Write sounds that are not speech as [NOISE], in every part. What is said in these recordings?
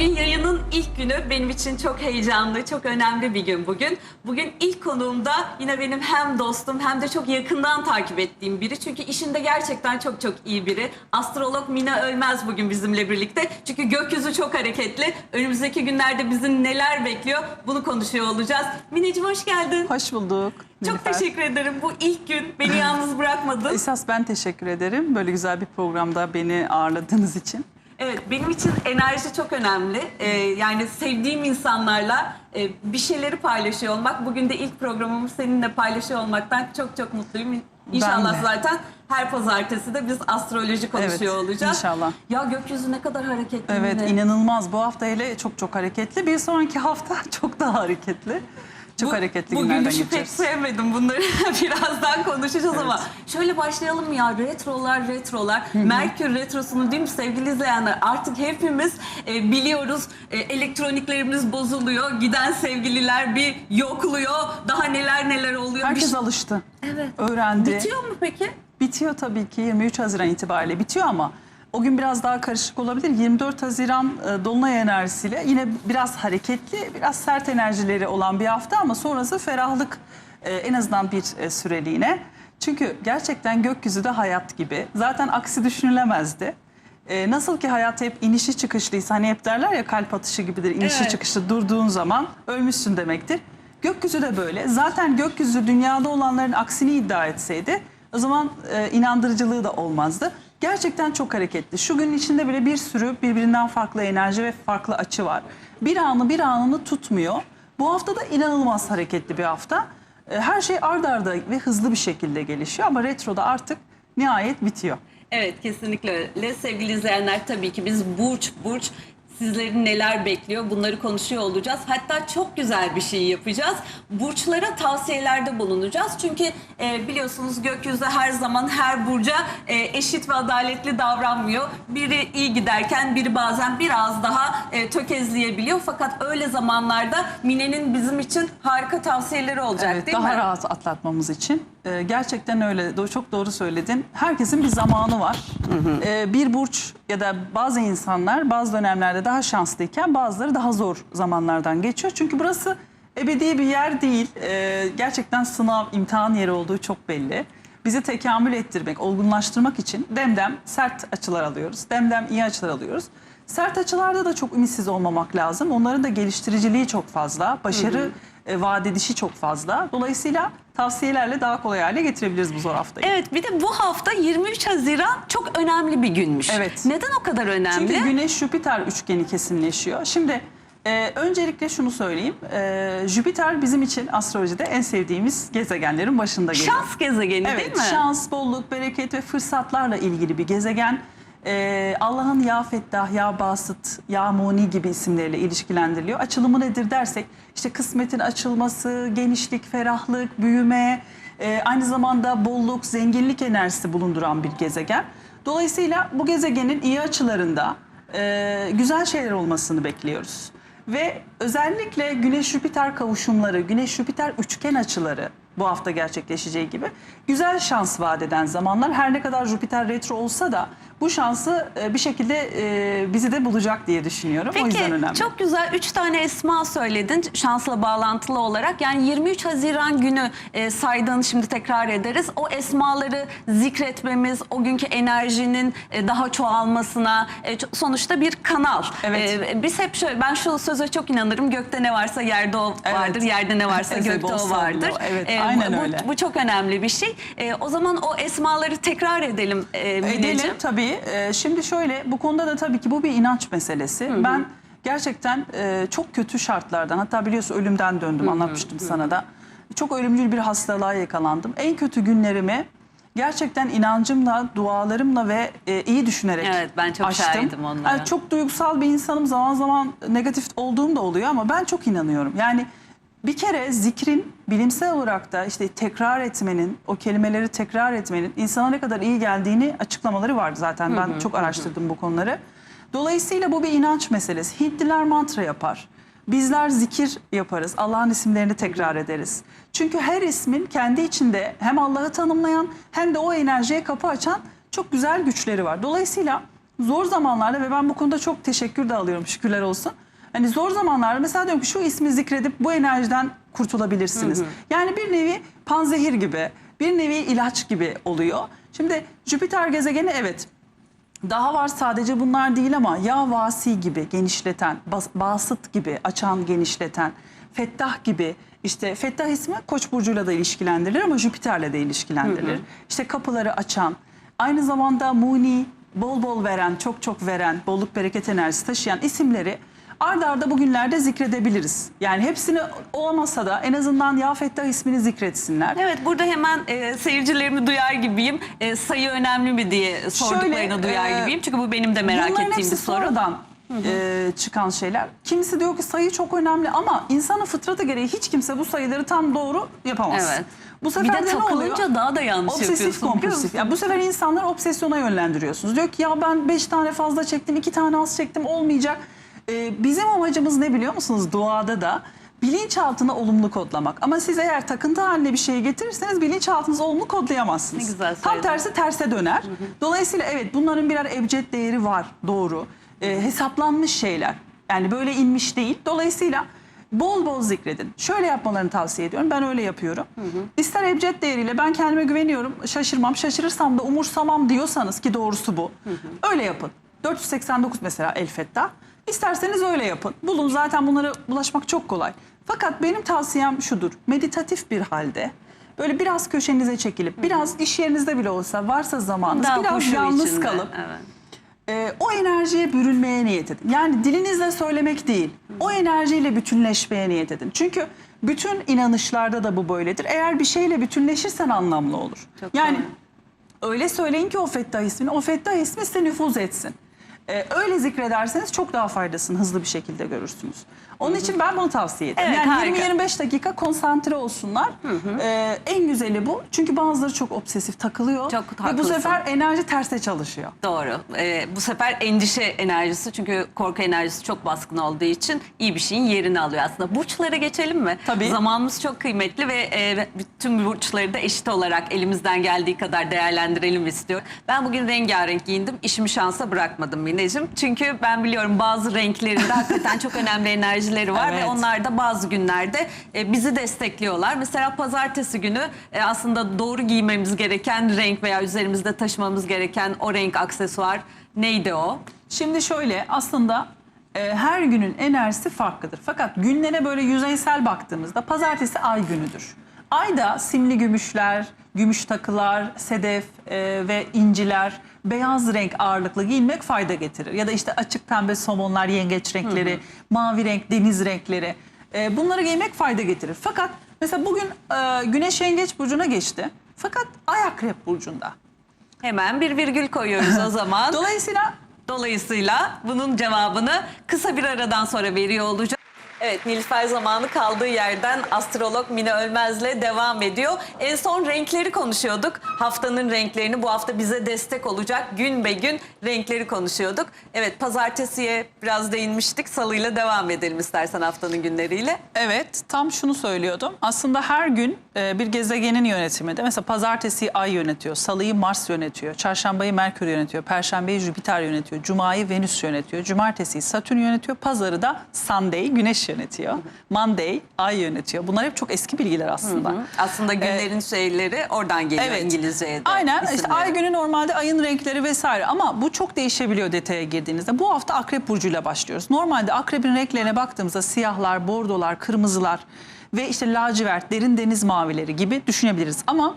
Bugün yayının ilk günü benim için çok heyecanlı, çok önemli bir gün bugün. Bugün ilk konuğumda yine benim hem dostum hem de çok yakından takip ettiğim biri. Çünkü işinde gerçekten çok çok iyi biri. Astrolog Mina Ölmez bugün bizimle birlikte. Çünkü gökyüzü çok hareketli. Önümüzdeki günlerde bizi neler bekliyor bunu konuşuyor olacağız. Mineciğim hoş geldin. Hoş bulduk. Çok Nilüfer. teşekkür ederim. Bu ilk gün beni yalnız bırakmadın. Esas ben teşekkür ederim. Böyle güzel bir programda beni ağırladığınız için. Evet, benim için enerji çok önemli. Ee, yani sevdiğim insanlarla e, bir şeyleri paylaşıyor olmak. Bugün de ilk programımı seninle paylaşıyor olmaktan çok çok mutluyum. İnşallah de. zaten her pazartesi de biz astroloji konuşuyor Evet, olacağız. inşallah. Ya gökyüzü ne kadar hareketli. Evet Mine. inanılmaz. Bu hafta hele çok çok hareketli. Bir sonraki hafta [LAUGHS] çok daha hareketli. Çok Bu- hareketli bu günlerden gülüşü pek geçeceğiz. sevmedim. Bunları [LAUGHS] birazdan konuşacağız ama şöyle başlayalım mı ya? Retrolar, retrolar. Merkür retrosunu değil mi sevgili izleyenler? Artık hepimiz e, biliyoruz. E, elektroniklerimiz bozuluyor. Giden sevgililer bir yokluyor. Daha neler neler oluyor. Bir Herkes şey- alıştı. Evet. Öğrendi. Bitiyor mu peki? Bitiyor tabii ki 23 Haziran itibariyle bitiyor ama o gün biraz daha karışık olabilir. 24 Haziran e, Dolunay enerjisiyle yine biraz hareketli, biraz sert enerjileri olan bir hafta ama sonrası ferahlık e, en azından bir e, süreliğine. Çünkü gerçekten gökyüzü de hayat gibi. Zaten aksi düşünülemezdi. E, nasıl ki hayat hep inişi çıkışlıysa hani hep derler ya kalp atışı gibidir. İnişi Evet. çıkışlı durduğun zaman ölmüşsün demektir. Gökyüzü de böyle. Zaten gökyüzü dünyada olanların aksini iddia etseydi o zaman e, inandırıcılığı da olmazdı. Gerçekten çok hareketli. Şu günün içinde bile bir sürü birbirinden farklı enerji ve farklı açı var. Bir anı bir anını tutmuyor. Bu hafta da inanılmaz hareketli bir hafta. E, Her şey ard arda ve hızlı bir şekilde gelişiyor ama retroda artık nihayet bitiyor. Evet kesinlikle öyle. Sevgili izleyenler tabii ki biz burç burç sizleri neler bekliyor bunları konuşuyor olacağız. Hatta çok güzel bir şey yapacağız. Burçlara tavsiyelerde bulunacağız. Çünkü e, biliyorsunuz gökyüzü her zaman her burca e, eşit ve adaletli davranmıyor. Biri iyi giderken biri bazen biraz daha e, tökezleyebiliyor. Fakat öyle zamanlarda Mine'nin bizim için harika tavsiyeleri olacak Evet, değil daha mi? rahat atlatmamız için. Ee, gerçekten öyle. Do- Çok doğru söyledin. Herkesin bir zamanı var. Ee, bir burç ya da bazı insanlar bazı dönemlerde daha şanslıyken bazıları daha zor zamanlardan geçiyor. Çünkü burası ebedi bir yer değil. Ee, gerçekten sınav, imtihan yeri olduğu çok belli. Bizi tekamül ettirmek, olgunlaştırmak için demdem sert açılar alıyoruz. Demdem iyi açılar alıyoruz. Sert açılarda da çok ümitsiz olmamak lazım. Onların da geliştiriciliği çok fazla. Başarı e, vaat edişi çok fazla. Dolayısıyla tavsiyelerle daha kolay hale getirebiliriz bu zor haftayı. Evet bir de bu hafta 23 Haziran çok önemli bir günmüş. Evet. Neden o kadar önemli? Çünkü Güneş-Jüpiter üçgeni kesinleşiyor. Şimdi e, öncelikle şunu söyleyeyim. E, Jüpiter bizim için astrolojide en sevdiğimiz gezegenlerin başında geliyor. Şans gezegeni Evet, değil mi? şans, bolluk, bereket ve fırsatlarla ilgili bir gezegen. Ee, Allah'ın ya Fettah, ya Basıt, ya Muni gibi isimleriyle ilişkilendiriliyor. Açılımı nedir dersek işte kısmetin açılması, genişlik, ferahlık, büyüme, e, aynı zamanda bolluk, zenginlik enerjisi bulunduran bir gezegen. Dolayısıyla bu gezegenin iyi açılarında e, güzel şeyler olmasını bekliyoruz. Ve özellikle Güneş-Jüpiter kavuşumları, Güneş-Jüpiter üçgen açıları bu hafta gerçekleşeceği gibi güzel şans vaat eden zamanlar. Her ne kadar Jüpiter retro olsa da bu şansı e, bir şekilde e, bizi de bulacak diye düşünüyorum. o yüzden Peki önemli. çok güzel 3 tane esma söyledin şansla bağlantılı olarak. Yani 23 Haziran günü e, saydığını şimdi tekrar ederiz. O esmaları zikretmemiz, o günkü enerjinin e, daha çoğalmasına e, ço- sonuçta bir kanal. Evet. E, biz hep şöyle ben şu söze çok inanırım. Gökte ne varsa yerde o Evet. vardır. Yerde ne varsa [LAUGHS] gökte o vardır. Evet, E, aynen bu, öyle. Bu çok önemli bir şey. E, o zaman o esmaları tekrar edelim e. Edelim tabii. Ee, şimdi şöyle bu konuda da tabii ki bu bir inanç meselesi. Ben gerçekten e, çok kötü şartlardan hatta biliyorsun ölümden döndüm anlatmıştım sana da. Çok ölümcül bir hastalığa yakalandım. En kötü günlerimi gerçekten inancımla, dualarımla ve e, iyi düşünerek Evet, ben çok şahidim onlara. Yani çok duygusal bir insanım. Zaman zaman negatif olduğum da oluyor ama ben çok inanıyorum. Yani bir kere zikrin bilimsel olarak da işte tekrar etmenin, o kelimeleri tekrar etmenin insana ne kadar iyi geldiğini açıklamaları var zaten. Ben çok araştırdım bu konuları. Dolayısıyla bu bir inanç meselesi. Hintliler mantra yapar. Bizler zikir yaparız. Allah'ın isimlerini tekrar ederiz. Çünkü her ismin kendi içinde hem Allah'ı tanımlayan hem de o enerjiye kapı açan çok güzel güçleri var. Dolayısıyla zor zamanlarda ve ben bu konuda çok teşekkür de alıyorum şükürler olsun. Hani zor zamanlarda mesela diyorum ki şu ismi zikredip bu enerjiden kurtulabilirsiniz. Yani bir nevi panzehir gibi, bir nevi ilaç gibi oluyor. Şimdi Jüpiter gezegeni evet daha var sadece bunlar değil ama ya vasi gibi genişleten, bas, basıt gibi açan genişleten, fettah gibi işte fettah ismi Koç burcuyla da ilişkilendirilir ama Jüpiter'le de ilişkilendirilir. İşte kapıları açan, aynı zamanda muni, bol bol veren, çok çok veren, bolluk bereket enerjisi taşıyan isimleri ard arda bugünlerde zikredebiliriz. Yani hepsini olamasa da en azından ya fettah ismini zikretsinler. Evet burada hemen e, seyircilerimi duyar gibiyim. E, sayı önemli mi diye sorduklarını Şöyle, duyar e, gibiyim. Çünkü bu benim de merak ettiğim bir soru. sonradan e, çıkan şeyler. Kimisi diyor ki sayı çok önemli ama insanın fıtratı gereği hiç kimse bu sayıları tam doğru yapamaz. Evet. Bu Bir sefer de de ne oluyor? daha da yanlış Obsesif yapıyorsun. kompulsif. Ya bu sefer insanları obsesyona yönlendiriyorsunuz. Diyor ki ya ben beş tane fazla çektim, iki tane az çektim olmayacak. Ee, bizim amacımız ne biliyor musunuz duada da? Bilinçaltına olumlu kodlamak. Ama siz eğer takıntı haline bir şey getirirseniz bilinçaltınızı olumlu kodlayamazsınız. Ne güzel Tam tersi terse döner. Dolayısıyla evet bunların birer ebced değeri var doğru. Ee, hesaplanmış şeyler. Yani böyle inmiş değil. Dolayısıyla bol bol zikredin. Şöyle yapmalarını tavsiye ediyorum. Ben öyle yapıyorum. İster ebced değeriyle ben kendime güveniyorum. Şaşırmam. Şaşırırsam da umursamam diyorsanız ki doğrusu bu. Öyle yapın. 489 mesela El Fettah. İsterseniz öyle yapın. Bulun zaten bunlara ulaşmak çok kolay. Fakat benim tavsiyem şudur. Meditatif bir halde böyle biraz köşenize çekilip biraz iş yerinizde bile olsa varsa zamanınız Daha biraz huşu yalnız içinde. kalıp Evet. e, o enerjiye bürünmeye niyet edin. Yani dilinizle söylemek değil, o enerjiyle bütünleşmeye niyet edin. Çünkü bütün inanışlarda da bu böyledir. Eğer bir şeyle bütünleşirsen anlamlı olur. Çok yani doğru. öyle söyleyin ki o fettah ismini, o fettah ismi size nüfuz etsin. E, öyle zikrederseniz çok daha faydasını hızlı bir şekilde görürsünüz. Onun için ben bunu tavsiye ederim. Evet, yani harika. 20-25 dakika konsantre olsunlar. E, en güzeli bu. Çünkü bazıları çok obsesif takılıyor. Çok Ve bu haklısın. sefer enerji terse çalışıyor. Doğru. Ee, bu sefer endişe enerjisi çünkü korku enerjisi çok baskın olduğu için iyi bir şeyin yerini alıyor aslında. Burçlara geçelim mi? Tabii. Zamanımız çok kıymetli ve e, bütün burçları da eşit olarak elimizden geldiği kadar değerlendirelim istiyorum. Ben bugün rengarenk giyindim. İşimi şansa bırakmadım Mineciğim. Çünkü ben biliyorum bazı renklerinde hakikaten çok önemli enerjileri var [LAUGHS] Evet. ve onlar da bazı günlerde e, bizi destekliyorlar. Mesela pazartesi günü e, aslında doğru giymemiz gereken renk veya üzerimizde taşımamız gereken o renk aksesuar neydi o? Şimdi şöyle aslında e, her günün enerjisi farklıdır. Fakat günlere böyle yüzeysel baktığımızda pazartesi ay günüdür. Ayda simli gümüşler, gümüş takılar, sedef e, ve inciler, beyaz renk ağırlıklı giyinmek fayda getirir. Ya da işte açık pembe somonlar, yengeç renkleri, mavi renk, deniz renkleri. E, bunları giymek fayda getirir. Fakat mesela bugün e, güneş yengeç burcuna geçti. Fakat ay akrep burcunda. Hemen bir virgül koyuyoruz o zaman. [LAUGHS] Dolayısıyla Dolayısıyla bunun cevabını kısa bir aradan sonra veriyor olacağız. Evet Nilüfer zamanı kaldığı yerden astrolog Mine Ölmez'le devam ediyor. En son renkleri konuşuyorduk. Haftanın renklerini bu hafta bize destek olacak. Gün be gün renkleri konuşuyorduk. Evet pazartesiye biraz değinmiştik. Salıyla devam edelim istersen haftanın günleriyle. Evet, tam şunu söylüyordum. Aslında her gün e, bir gezegenin yönetiminde mesela pazartesi ay yönetiyor, salıyı Mars yönetiyor, çarşambayı Merkür yönetiyor, perşembeyi Jüpiter yönetiyor, cumayı Venüs yönetiyor, cumartesiyi Satürn yönetiyor, pazarı da Sunday Güneş yönetiyor, Monday ay yönetiyor. Bunlar hep çok eski bilgiler aslında. Aslında günlerin şeyleri oradan geliyor Evet. İngilizce'ye de. Aynen işte isimleri. ay günü normalde ayın renkleri vesaire ama bu çok değişebiliyor detaya girdiğinizde. Bu hafta akrep burcuyla başlıyoruz. Normalde akrebin renklerine baktığımızda siyahlar, bordolar, kırmızılar ve işte lacivert, derin deniz mavileri gibi düşünebiliriz. Ama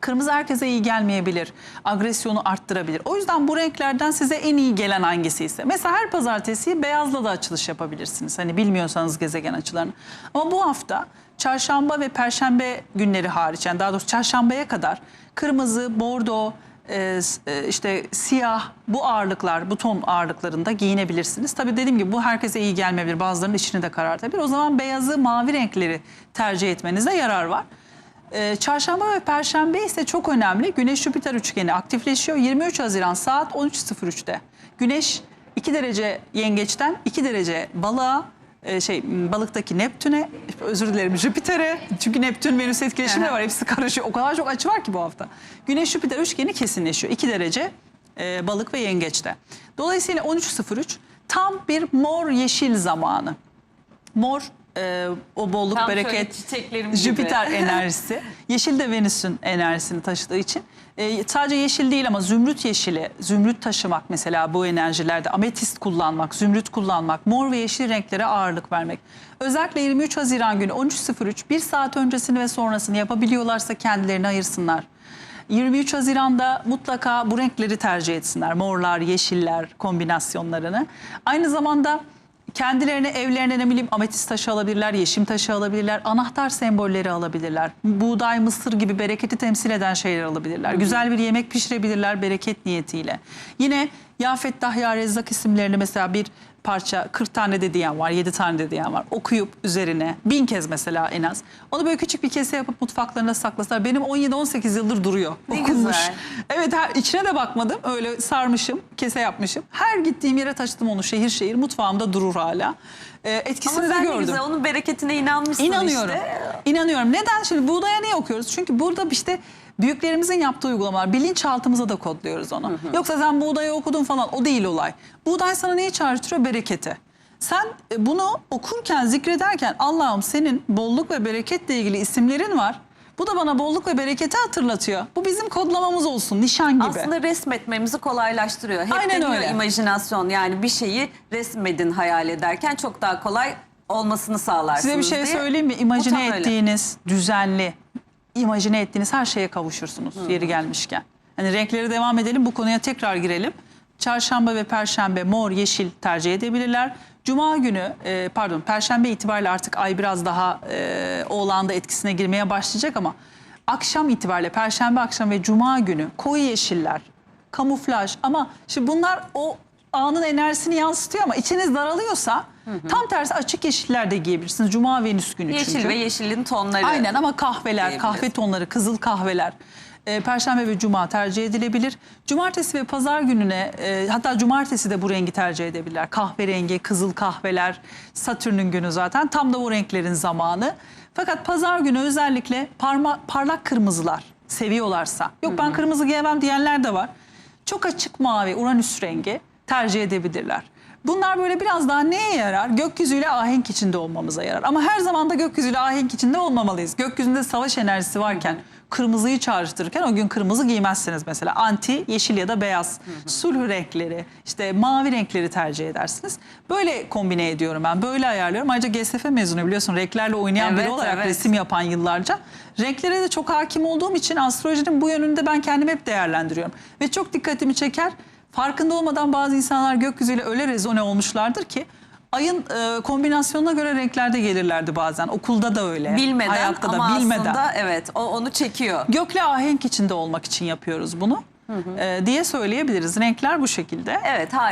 Kırmızı herkese iyi gelmeyebilir. Agresyonu arttırabilir. O yüzden bu renklerden size en iyi gelen hangisi ise. Mesela her pazartesi beyazla da açılış yapabilirsiniz. Hani bilmiyorsanız gezegen açılarını. Ama bu hafta çarşamba ve perşembe günleri hariç yani daha doğrusu çarşambaya kadar kırmızı, bordo, e, e, işte siyah bu ağırlıklar, bu ton ağırlıklarında giyinebilirsiniz. Tabii dediğim gibi bu herkese iyi gelmeyebilir. Bazılarının içini de karartabilir. O zaman beyazı, mavi renkleri tercih etmenizde yarar var. Ee, çarşamba ve perşembe ise çok önemli. Güneş Jüpiter üçgeni aktifleşiyor. 23 Haziran saat 13.03'te. Güneş 2 derece yengeçten 2 derece balığa e, şey balıktaki Neptün'e özür dilerim Jüpiter'e çünkü Neptün Venüs etkileşimi var hepsi karışıyor o kadar çok açı var ki bu hafta. Güneş Jüpiter üçgeni kesinleşiyor 2 derece e, balık ve yengeçte. Dolayısıyla 13.03 tam bir mor yeşil zamanı. Mor e, o bolluk Tam şöyle bereket gibi. Jüpiter [LAUGHS] enerjisi. Yeşil de Venüs'ün enerjisini taşıdığı için e, sadece yeşil değil ama zümrüt yeşili, zümrüt taşımak mesela bu enerjilerde ametist kullanmak, zümrüt kullanmak, mor ve yeşil renklere ağırlık vermek. Özellikle 23 Haziran günü 13.03 bir saat öncesini ve sonrasını yapabiliyorlarsa kendilerini ayırsınlar. 23 Haziran'da mutlaka bu renkleri tercih etsinler. Morlar, yeşiller kombinasyonlarını. Aynı zamanda kendilerine evlerine ne bileyim ametist taşı alabilirler, yeşim taşı alabilirler, anahtar sembolleri alabilirler. Buğday, mısır gibi bereketi temsil eden şeyler alabilirler. Güzel bir yemek pişirebilirler bereket niyetiyle. Yine Ya Fettah Ya Rezzak isimlerini mesela bir parça 40 tane de diyen var, 7 tane de diyen var. Okuyup üzerine bin kez mesela en az. Onu böyle küçük bir kese yapıp mutfaklarına saklasalar. Benim 17-18 yıldır duruyor. Ne Okunmuş. güzel. Evet her, içine de bakmadım. Öyle sarmışım, kese yapmışım. Her gittiğim yere taşıdım onu şehir şehir. Mutfağımda durur hala. Ee, etkisini Ama de sen gördüm. güzel onun bereketine inanmışsın İnanıyorum. işte. İnanıyorum. Neden? Şimdi buğdaya niye okuyoruz? Çünkü burada işte büyüklerimizin yaptığı uygulamalar. Bilinçaltımıza da kodluyoruz onu. Yoksa sen buğdayı okudun falan o değil olay. Buğday sana neyi çağrıştırıyor? Bereketi. Sen e, bunu okurken, zikrederken Allah'ım senin bolluk ve bereketle ilgili isimlerin var. Bu da bana bolluk ve bereketi hatırlatıyor. Bu bizim kodlamamız olsun, nişan gibi. Aslında resmetmemizi kolaylaştırıyor. Hep Aynen deniyor öyle. imajinasyon yani bir şeyi resmedin hayal ederken çok daha kolay olmasını sağlarsınız Size bir şey diye. söyleyeyim mi? İmajine tam öyle. ettiğiniz, düzenli, imajine ettiğiniz her şeye kavuşursunuz yeri gelmişken. Hani renkleri devam edelim, bu konuya tekrar girelim. Çarşamba ve perşembe mor, yeşil tercih edebilirler. Cuma günü, e, pardon perşembe itibariyle artık ay biraz daha e, oğlanda etkisine girmeye başlayacak ama akşam itibariyle perşembe akşam ve cuma günü koyu yeşiller, kamuflaj ama şimdi bunlar o anın enerjisini yansıtıyor ama içiniz daralıyorsa tam tersi açık yeşiller de giyebilirsiniz. Cuma Venüs günü Yeşil çünkü. ve yeşilin tonları. Aynen ama kahveler, kahve tonları, kızıl kahveler. e, Perşembe ve Cuma tercih edilebilir. Cumartesi ve Pazar gününe e, hatta Cumartesi de bu rengi tercih edebilirler. Kahverengi, kızıl kahveler, Satürn'ün günü zaten tam da o renklerin zamanı. Fakat Pazar günü özellikle parma, parlak kırmızılar seviyorlarsa. Yok ben kırmızı giyemem diyenler de var. Çok açık mavi, Uranüs rengi tercih edebilirler. Bunlar böyle biraz daha neye yarar? Gökyüzüyle ahenk içinde olmamıza yarar. Ama her zaman da gökyüzüyle ahenk içinde olmamalıyız. Gökyüzünde savaş enerjisi varken, kırmızıyı çağrıştırırken o gün kırmızı giymezsiniz mesela. Anti, yeşil ya da beyaz, sulh renkleri, işte mavi renkleri tercih edersiniz. Böyle kombine ediyorum ben, böyle ayarlıyorum. Ayrıca GSF mezunu biliyorsun renklerle oynayan biri Evet, olarak evet. resim yapan yıllarca. Renklere de çok hakim olduğum için astrolojinin bu yönünde ben kendimi hep değerlendiriyorum. Ve çok dikkatimi çeker. Farkında olmadan bazı insanlar gökyüzüyle öyle rezone olmuşlardır ki ayın e, kombinasyonuna göre renklerde gelirlerdi bazen. Okulda da öyle. Bilmeden hayatta da ama bilmeden. aslında evet o onu çekiyor. Gökle ahenk içinde olmak için yapıyoruz bunu. E, diye söyleyebiliriz. Renkler bu şekilde. Evet harika.